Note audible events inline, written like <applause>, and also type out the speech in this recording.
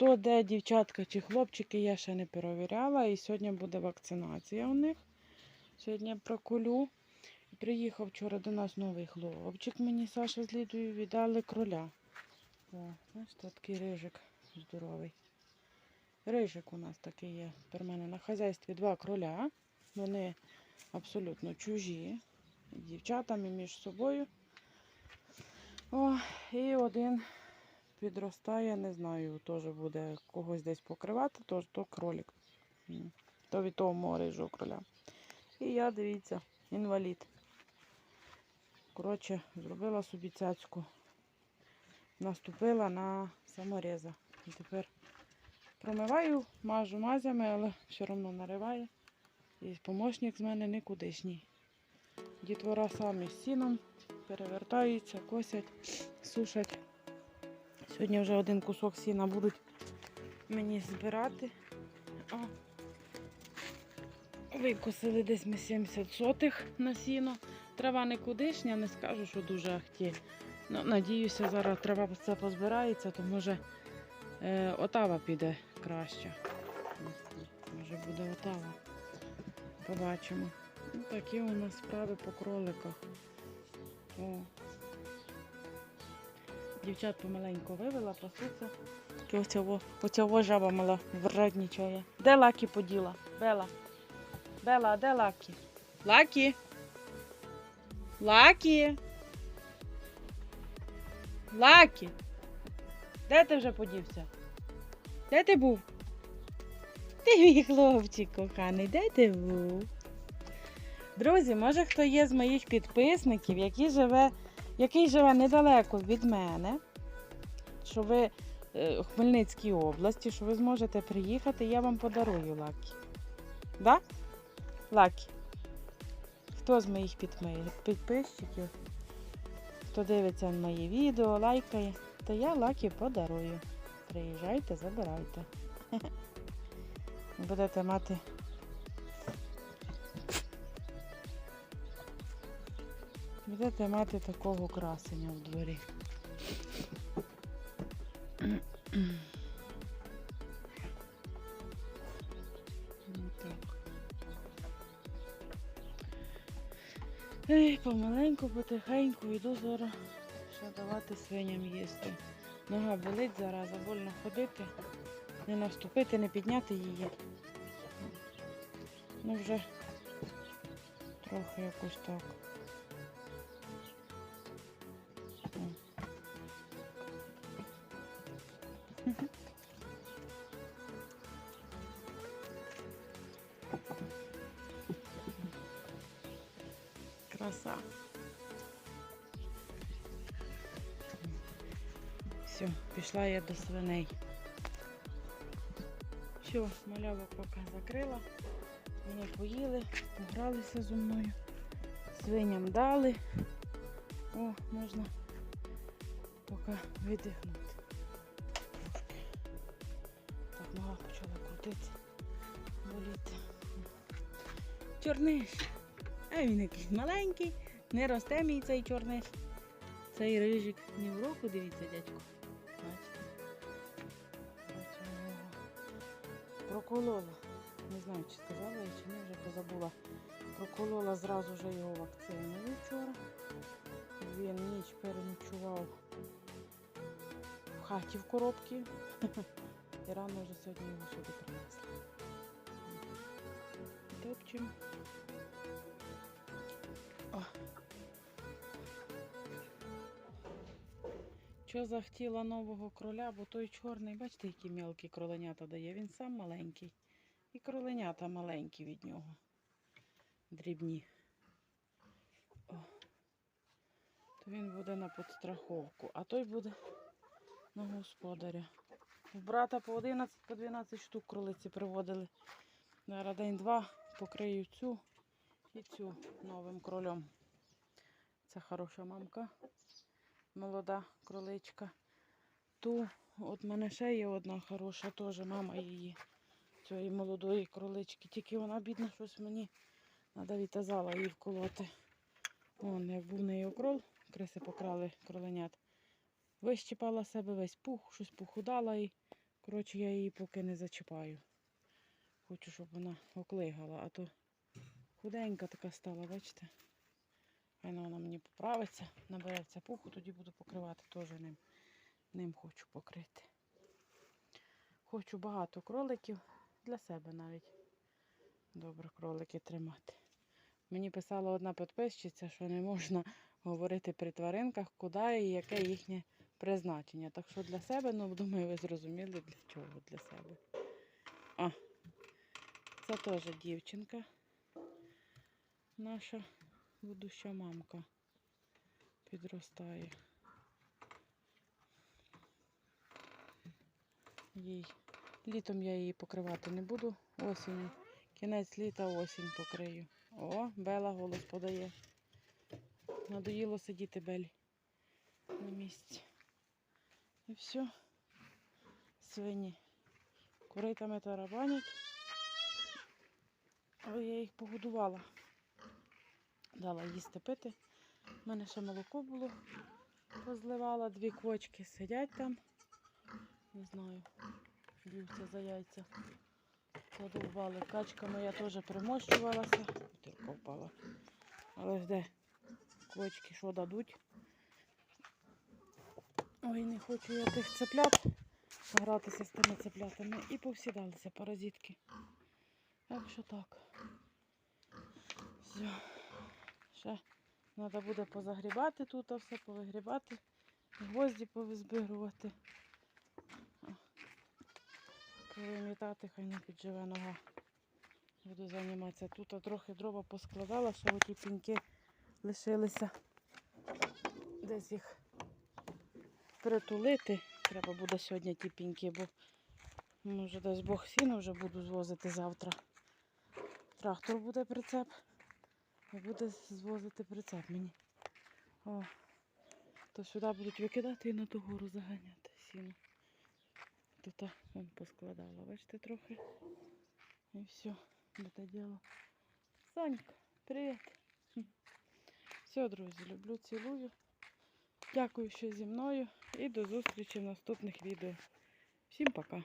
Хто де, дівчатка чи хлопчики, я ще не перевіряла. І сьогодні буде вакцинація у них. Сьогодні прокулю. Приїхав вчора до нас новий хлопчик. Мені Саша з Лідою віддали кроля. О, знаєш, такий рижик здоровий. Рижик у нас такий є. Тепер мене на хазяйстві два кроля. Вони абсолютно чужі. Дівчатами між собою. О, і один підростає, не знаю, теж буде когось десь покривати, тож то кролик. То від того мого рижого кроля. І я, дивіться, інвалід. Коротше, зробила собі цяцьку. Наступила на самореза. І тепер промиваю, мажу мазями, але все одно нариває. І помощник з мене нікудишній. Дітвора самі з сіном перевертаються, косять, сушать. Сьогодні вже один кусок сіна будуть мені збирати. О. Викосили десь ми 70 сотих на сіно. Трава никудишня, не скажу, що дуже ахті. Ну, надіюся, зараз трава все позбирається, то може е, отава піде краще. Може буде отава. Побачимо. Ну, такі у нас справи по кроликах. О. Дівчат помаленьку вивела, пасуться. Оцього, оцього жаба мала вреднічає. Де Лакі поділа? Бела. Бела, а де Лакі? Лакі. Лакі. Лакі. Де ти вже подівся? Де ти був? Ти мій хлопчик коханий, де ти був? Друзі, може хто є з моїх підписників, який живе, який живе недалеко від мене, що ви е, в Хмельницькій області, що ви зможете приїхати, я вам подарую лакі. Да? Лакі. Хто з моїх підписчиків, хто дивиться мої відео, лайкає, то я лакі подарую. Приїжджайте, забирайте. <laughs> Будете мати Будете мати такого красення в дворі. Ну. Ей, помаленьку, потихеньку йду зараз ще давати свиням їсти. Нога болить зараза, больно ходити, не наступити, не підняти її. Ну вже трохи якось так. Краса. Все, пішла я до свиней. Все, малявок поки закрила. Вони поїли, погралися зі мною. Свиням дали. О, можна поки видихнути. Чорниш. А він якийсь маленький, не росте мій цей чорниш. Цей рижик ні в року, дивіться, дядько. Бачите? Проколола. Не знаю, чи сказала я, чи ні, вже позабула. Проколола зразу вже його вакциною вчора. Він ніч переночував в хаті в коробці. <laughs> І рано вже сьогодні його сюди принесли. Топчем. Що захотіла нового кроля, бо той чорний, бачите, які мелкі кроленята дає. Він сам маленький. І кроленята маленькі від нього. Дрібні. О. То він буде на підстраховку, а той буде на господаря. У брата по 11, по 12 штук кролиці приводили. Зараз день-два покрию цю і цю новим кролем. Це хороша мамка, молода кроличка. Ту от мене ще є одна хороша, теж мама її, цієї молодої кролички. Тільки вона бідна, щось мені треба вітазала її вколоти. Вон, як був неї окрол, криси покрали кроленят. Вищипала себе весь пух, щось похудала і Коротше, я її поки не зачіпаю. Хочу, щоб вона оклигала, а то худенька така стала, бачите? Хай вона мені поправиться, набереться пуху, тоді буду покривати теж ним. Ним хочу покрити. Хочу багато кроликів для себе навіть. Добре кролики тримати. Мені писала одна підписчиця, що не можна говорити при тваринках, куди і яке їхнє призначення. Так що для себе, ну думаю, ви зрозуміли для чого для себе. А, це теж дівчинка. Наша будуща мамка підростає. Їй. Літом я її покривати не буду. Осінь. Кінець літа осінь покрию. О, Бела голос подає. Надоїло сидіти Белі на місці. І все. Свині. Куритами тарабанять. Але я їх погодувала. Дала їсти пити. У мене ще молоко було. Розливала дві квочки, сидять там. Не знаю, б'ються за яйця. Подовбали. Качка моя теж примощувалася. Бутилка впала. Але де квочки що дадуть? Ой, не хочу я тих цеплят гратися з тими цеплятами. І повсідалися паразитки. Так що так. Все. Ще треба буде позагрібати тут, а все повигрібати. Гвозді повизбирувати. Повимітати, хай не підживе нога. Буду займатися. Тут трохи дрова поскладала, що оті піньки лишилися. Десь їх притулити. Треба буде сьогодні ті піньки, бо може дасть Бог сіно вже буду звозити завтра. Трактор буде прицеп. Буде звозити прицеп мені. О, то сюди будуть викидати і на ту гору заганяти сіно. Тут вон поскладала, бачите, трохи. І все, буде діло. Санька, привіт. Все, друзі, люблю, цілую. Дякую, що зі мною. І до зустрічі в наступних відео. Всім пока.